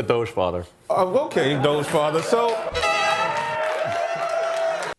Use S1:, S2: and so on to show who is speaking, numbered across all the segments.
S1: The Doge father.
S2: Uh, okay, Doge father. So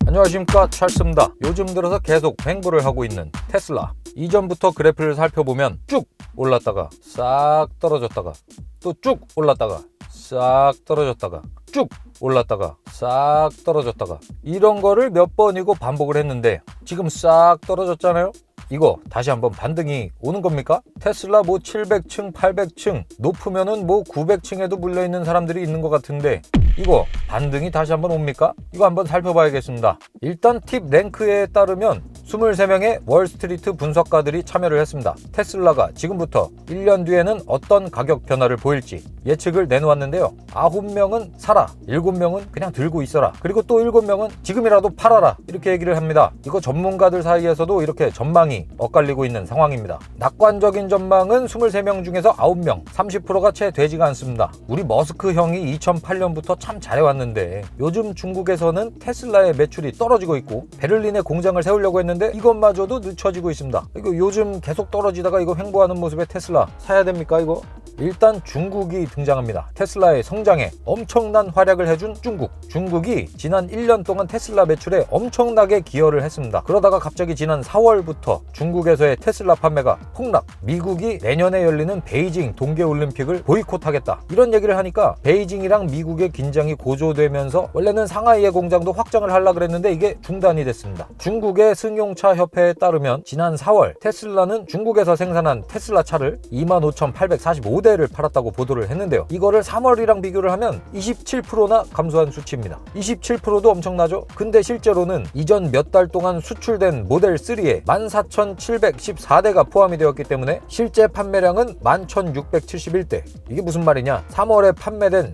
S3: 안녕하십니까 찰스입니다. 요즘 들어서 계속 횡보를 하고 있는 테슬라. 이전부터 그래프를 살펴보면 쭉 올랐다가 싹 떨어졌다가 또 쭉 올랐다가 싹 떨어졌다가 쭉 올랐다가 싹 떨어졌다가 이런 거를 몇 번이고 반복을 했는데 지금 싹 떨어졌잖아요. 이거 다시 한번 반등이 오는 겁니까? 테슬라 뭐 700층, 800층 높으면은 뭐 900층에도 물려 있는 사람들이 있는 것 같은데 이거 반등이 다시 한번 옵니까? 이거 한번 살펴봐야겠습니다. 일단 팁 랭크에 따르면 23명의 월스트리트 분석가들이 참여를 했습니다. 테슬라가 지금부터 1년 뒤에는 어떤 가격 변화를 보일지 예측을 내놓았는데요. 9명은 사라, 7명은 그냥 들고 있어라. 그리고 또 7명은 지금이라도 팔아라. 이렇게 얘기를 합니다. 이거 전문가들 사이에서도 이렇게 전망이 엇갈리고 있는 상황입니다. 낙관적인 전망은 23명 중에서 9명, 30%가 채 되지가 않습니다. 우리 머스크 형이 2008년부터 참 잘해왔는데 요즘 중국에서는 테슬라의 매출이 떨어지고 있고 베를린에 공장을 세우려고 했는데 이것마저도 늦춰지고 있습니다. 이거 요즘 계속 떨어지다가 이거 횡보하는 모습의 테슬라 사야 됩니까 이거? 일단 중국이 등장합니다. 테슬라의 성장에 엄청난 활약을 해준 중국. 중국이 지난 1년 동안 테슬라 매출에 엄청나게 기여를 했습니다. 그러다가 갑자기 지난 4월부터 중국에서의 테슬라 판매가 폭락. 미국이 내년에 열리는 베이징 동계올림픽을 보이콧하겠다. 이런 얘기를 하니까 베이징이랑 미국의 긴 장이 고조되면서 원래는 상하이의 공장도 확장을 하려고 그랬는데 이게 중단이 됐습니다. 중국의 승용차 협회에 따르면 지난 4월 테슬라는 중국에서 생산한 테슬라 차를 25,845대를 팔았다고 보도를 했는데요. 이거를 3월이랑 비교를 하면 27%나 감소한 수치입니다. 27%도 엄청나죠? 근데 실제로는 이전 몇 달 동안 수출된 모델 3에 14,714대가 포함이 되었기 때문에 실제 판매량은 11,671대. 이게 무슨 말이냐? 3월에 판매된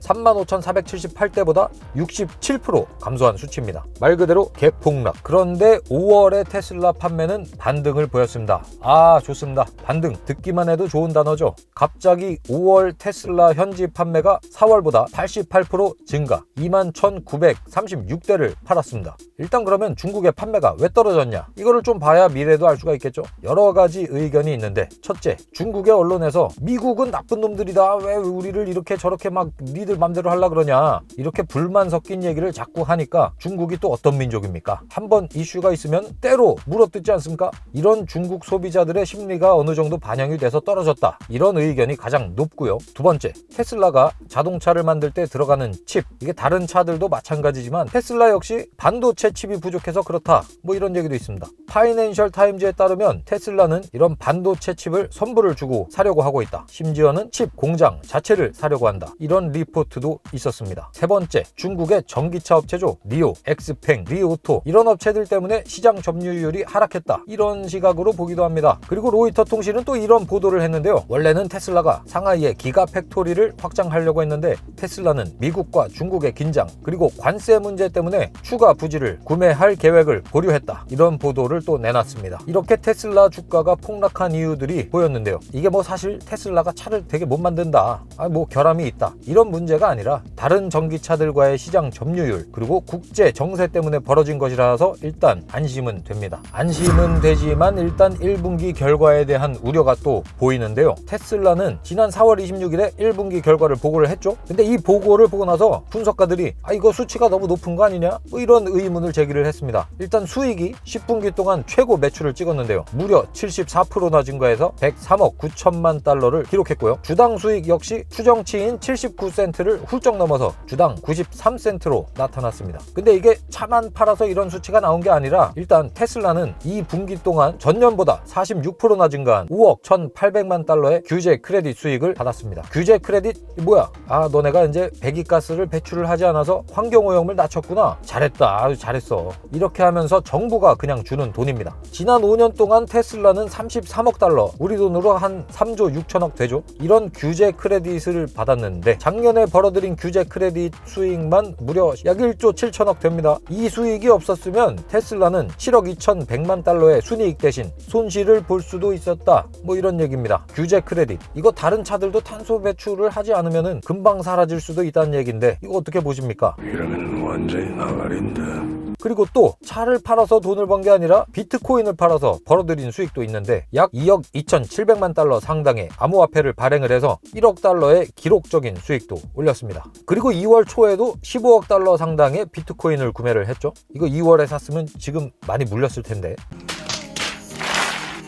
S3: 35,478대보다 67% 감소한 수치입니다. 말 그대로 개폭락. 그런데 5월에 테슬라 판매는 반등을 보였습니다. 아, 좋습니다. 반등. 듣기만 해도 좋은 단어죠. 갑자기 5월 테슬라 현지 판매가 4월보다 88% 증가, 21,936대를 팔았습니다. 일단 그러면 중국의 판매가 왜 떨어졌냐? 이거를 좀 봐야 미래도 알 수가 있겠죠. 여러 가지 의견이 있는데 첫째, 중국의 언론에서 미국은 나쁜 놈들이다. 왜 우리를 이렇게 저렇게 막 니들 맘대로 하려 그러냐? 이렇게 불만 섞인 얘기를 자꾸 하니까 중국이 또 어떤 민족입니까? 한번 이슈가 있으면 때로 물어뜯지 않습니까? 이런 중국 소비자들의 심리가 어느 정도 반영이 돼서 떨어졌다. 이런 의견이 가장 높고요. 두 번째, 테슬라가 자동차를 만들 때 들어가는 칩. 이게 다른 차들도 마찬가지지만 테슬라 역시 반도체 칩이 부족해서 그렇다. 뭐 이런 얘기도 있습니다. 파이낸셜 타임즈에 따르면 테슬라는 이런 반도체 칩을 선불을 주고 사려고 하고 있다. 심지어는 칩 공장 자체를 사려고 한다. 이런 리포트도 있었습니다. 세 번째, 중국의 전기차 업체죠. 니오, 엑스팽, 리오토 이런 업체들 때문에 시장 점유율이 하락했다. 이런 시각으로 보기도 합니다. 그리고 로이터 통신은 또 이런 보도를 했는데요. 원래는 테슬라가 상하이에 기가 팩토리를 확장하려고 했는데 테슬라는 미국과 중국의 긴장 그리고 관세 문제 때문에 추가 부지를 구매할 계획을 보류했다. 이런 보도를 또 내놨습니다. 이렇게 테슬라 주가가 폭락한 이유들이 보였는데요. 이게 뭐 사실 테슬라가 차를 되게 못 만든다. 아, 뭐 결함이 있다. 이런 문제가 아니라 다른 전기차들과의 시장 점유율 그리고 국제 정세 때문에 벌어진 것이라서 일단 안심은 됩니다. 안심은 되지만 일단 1분기 결과에 대한 우려가 또 보이는데요. 테슬라는 지난 4월 26일에 1분기 결과를 보고를 했죠. 근데 이 보고를 보고 나서 분석가들이 아 이거 수치가 너무 높은 거 아니냐? 뭐 이런 의문을 제기를 했습니다. 일단 수익이 10분기 동안 최고 매출을 찍었는데요. 무려 74%나 증가해서 103억 9천만 달러를 기록했고요. 주당 수익 역시 추정치인 79센트를 훌쩍 넘어서 주당 93센트로 나타났습니다. 근데 이게 차만 팔아서 이런 수치가 나온 게 아니라 일단 테슬라는 이 분기 동안 전년보다 46%나 증가한 5억 1,800만 달러의 규제 크레딧 수익을 받았습니다. 규제 크레딧 뭐야? 아 너네가 이제 배기가스를 배출을 하지 않아서 환경오염을 낮췄구나. 잘했다. 아주 잘했어. 이렇게 하면서 정부가 그냥 주는 돈입니다. 지난 5년 동안 테슬라는 33억 달러, 우리 돈으로 한 3조 6천억 되죠. 이런 규제 크레딧을 받았는데 작년에 벌어들인 규제 크레딧 수익만 무려 약 1조 7천억 됩니다. 이 수익이 없었으면 테슬라는 7억 2천100만 달러의 순이익 대신 손실을 볼 수도 있었다. 뭐 이런 얘기입니다. 규제 크레딧. 이거 다른 차들도 탄소 배출을 하지 않으면 금방 사라질 수도 있다는 얘기인데 이거 어떻게 보십니까?
S4: 이러면 완전히 나가린다.
S3: 그리고 또 차를 팔아서 돈을 번 게 아니라 비트코인을 팔아서 벌어들인 수익도 있는데 약 2억 2,700만 달러 상당의 암호화폐를 발행을 해서 1억 달러의 기록적인 수익도 올렸습니다. 그리고 2월 초에도 15억 달러 상당의 비트코인을 구매를 했죠. 이거 2월에 샀으면 지금 많이 물렸을 텐데.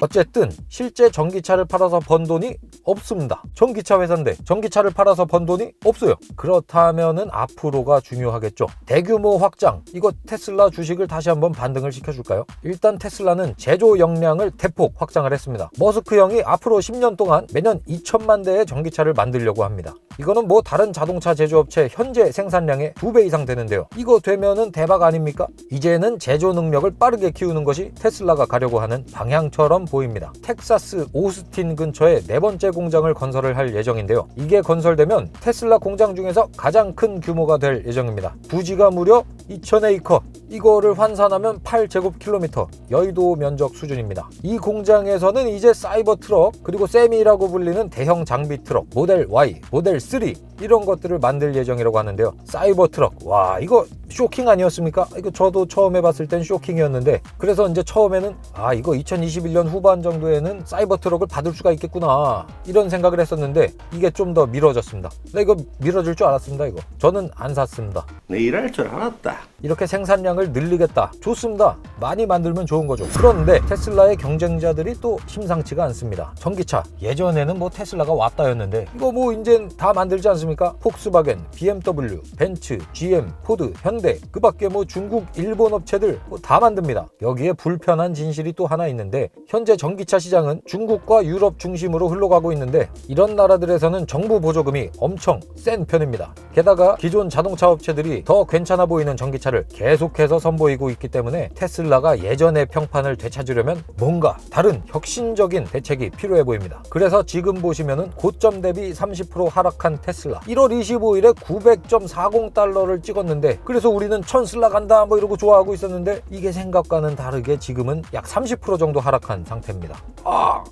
S3: 어쨌든 실제 전기차를 팔아서 번 돈이 없습니다. 전기차 회사인데 전기차를 팔아서 번 돈이 없어요. 그렇다면은 앞으로가 중요하겠죠. 대규모 확장. 이거 테슬라 주식을 다시 한번 반등을 시켜줄까요? 일단 테슬라는 제조 역량을 대폭 확장을 했습니다. 머스크 형이 앞으로 10년 동안 매년 2천만 대의 전기차를 만들려고 합니다. 이거는 뭐 다른 자동차 제조업체 현재 생산량의 두배 이상 되는데요. 이거 되면은 대박 아닙니까? 이제는 제조 능력을 빠르게 키우는 것이 테슬라가 가려고 하는 방향처럼 보입니다. 텍사스 오스틴 근처에 네 번째 공장을 건설을 할 예정인데요. 이게 건설되면 테슬라 공장 중에서 가장 큰 규모가 될 예정입니다. 부지가 무려 2,000에이커. 이거를 환산하면 8제곱킬로미터 여의도 면적 수준입니다. 이 공장에서는 이제 사이버 트럭 그리고 세미라고 불리는 대형 장비 트럭 모델 Y, 모델 3 이런 것들을 만들 예정이라고 하는데요. 사이버 트럭 와 이거 쇼킹 아니었습니까? 이거 저도 처음 해봤을 땐 쇼킹이었는데 그래서 이제 처음에는 아 이거 2021년 후반 정도에는 사이버 트럭을 받을 수가 있겠구나 이런 생각을 했었는데 이게 좀 더 미뤄졌습니다. 나 이거 미뤄질 줄 알았습니다. 이거 저는 안 샀습니다.
S1: 내 일할 줄 알았다.
S3: 이렇게 생산량을 늘리겠다. 좋습니다. 많이 만들면 좋은 거죠. 그런데 테슬라의 경쟁자들이 또 심상치가 않습니다. 전기차. 예전에는 뭐 테슬라가 왔다였는데 이거 뭐 이젠 다 만들지 않습니까? 폭스바겐, BMW, 벤츠, GM, 포드, 현대 그 밖에 뭐 중국, 일본 업체들 뭐 다 만듭니다. 여기에 불편한 진실이 또 하나 있는데 현재 전기차 시장은 중국과 유럽 중심으로 흘러가고 있는데 이런 나라들에서는 정부 보조금이 엄청 센 편입니다. 게다가 기존 자동차 업체들이 더 괜찮아 보이는 전기차 를 계속해서 선보이고 있기 때문에 테슬라가 예전의 평판을 되찾으려면 뭔가 다른 혁신적인 대책이 필요해 보입니다. 그래서 지금 보시면은 고점 대비 30% 하락한 테슬라 1월 25일에 900.40달러를 찍었는데 그래서 우리는 천슬라 간다 뭐 이러고 좋아하고 있었는데 이게 생각과는 다르게 지금은 약 30% 정도 하락한 상태입니다. 아,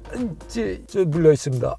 S3: 이제 저 물려 있습니다.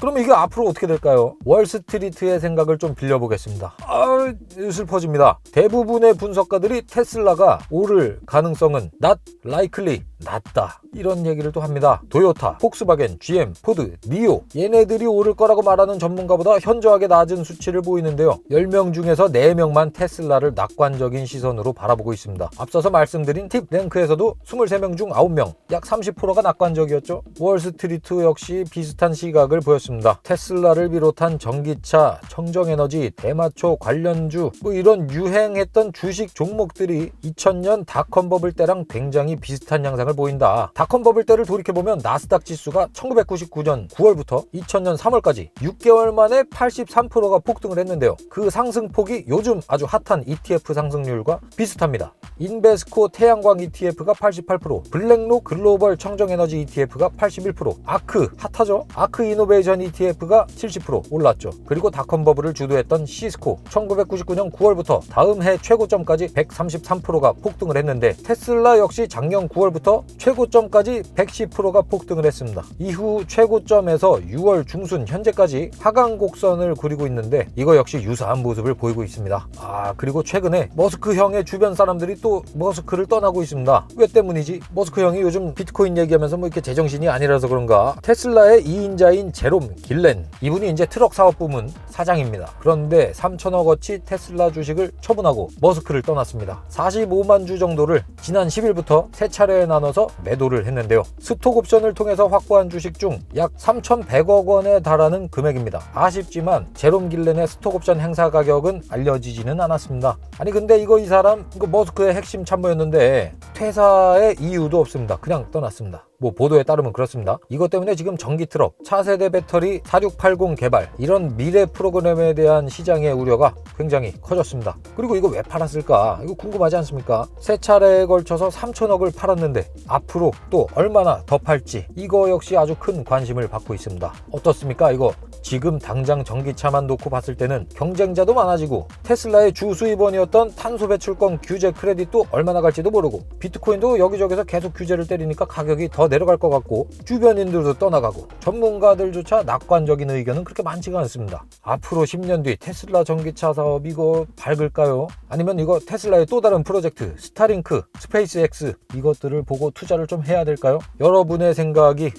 S3: 그럼 이게 앞으로 어떻게 될까요? 월스트리트의 생각을 좀 빌려보겠습니다. 아, 슬퍼집니다. 대부분의 분석가들이 테슬라가 오를 가능성은 not likely, 낮다. 이런 얘기를 또 합니다. 도요타, 폭스바겐, GM, 포드, 니오 얘네들이 오를 거라고 말하는 전문가보다 현저하게 낮은 수치를 보이는데요. 10명 중에서 4명만 테슬라를 낙관적인 시선으로 바라보고 있습니다. 앞서서 말씀드린 팁 랭크에서도 23명 중 9명, 약 30%가 낙관적이었죠. 월스트리트 역시 비슷한 시각을 보였습니다. 테슬라를 비롯한 전기차, 청정에너지, 대마초 관련주 뭐 이런 유행 했던 주식 종목들이 2000년 닷컴 버블 때랑 굉장히 비슷한 양상을 보인다. 닷컴 버블 때를 돌이켜보면 나스닥 지수가 1999년 9월부터 2000년 3월까지 6개월 만에 83%가 폭등을 했는데요. 그 상승폭이 요즘 아주 핫한 ETF 상승률과 비슷합니다. 인베스코 태양광 ETF가 88%, 블랙록 글로벌 청정에너지 ETF가 81%, 아크 핫하죠? 아크 이노베이션 ETF가 70% 올랐죠. 그리고 닷컴 버블을 주도했던 시스코 1999년 9월부터 다음 해 최고점까지 133%가 폭등을 했는데 테슬라 역시 작년 9월부터 최고점까지 110%가 폭등을 했습니다. 이후 최고점에서 6월 중순 현재까지 하강 곡선을 그리고 있는데 이거 역시 유사한 모습을 보이고 있습니다. 아 그리고 최근에 머스크 형의 주변 사람들이 또 머스크를 떠나고 있습니다. 왜 때문이지? 머스크 형이 요즘 비트코인 얘기하면서 뭐 이렇게 제정신이 아니라서 그런가? 테슬라의 2인자인 제롬 길렌 이분이 이제 트럭 사업 부문 사장입니다. 그런데 3천억어치 테슬라 주식을 처분 하고 머스크를 떠났습니다. 45만 주 정도를 지난 10일부터 세 차례에 나눠서 매도를 했는데요. 스톡 옵션을 통해서 확보한 주식 중 약 3,100억 원에 달하는 금액입니다. 아쉽지만 제롬 길렌의 스톡 옵션 행사 가격은 알려지지는 않았습니다. 아니 근데 이거 이 사람 이거 머스크의 핵심 참모였는데 퇴사의 이유도 없습니다. 그냥 떠났습니다. 뭐 보도에 따르면 그렇습니다. 이것 때문에 지금 전기 트럭, 차세대 배터리 4680 개발 이런 미래 프로그램에 대한 시장의 우려가 굉장히 커졌습니다. 그리고 이거 왜 팔았을까? 이거 궁금하지 않습니까? 세 차례에 걸쳐서 3천억을 팔았는데 앞으로 또 얼마나 더 팔지 이거 역시 아주 큰 관심을 받고 있습니다. 어떻습니까? 이거 지금 당장 전기차만 놓고 봤을 때는 경쟁자도 많아지고 테슬라의 주 수입원이었던 탄소 배출권 규제 크레딧도 얼마나 갈지도 모르고 비트코인도 여기저기서 계속 규제를 때리니까 가격이 더 내려갈 것 같고 주변인들도 떠나가고 전문가들조차 낙관적인 의견은 그렇게 많지가 않습니다. 앞으로 10년 뒤 테슬라 전기차 사업 이거 밝을까요? 아니면 이거 테슬라의 또 다른 프로젝트 스타링크, 스페이스X 이것들을 보고 투자를 좀 해야 될까요? 여러분의 생각이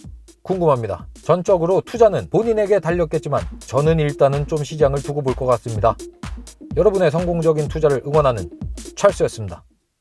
S3: 궁금합니다. 전적으로 투자는 본인에게 달렸겠지만 저는 일단은 좀 시장을 두고 볼 것 같습니다. 여러분의 성공적인 투자를 응원하는 찰스였습니다.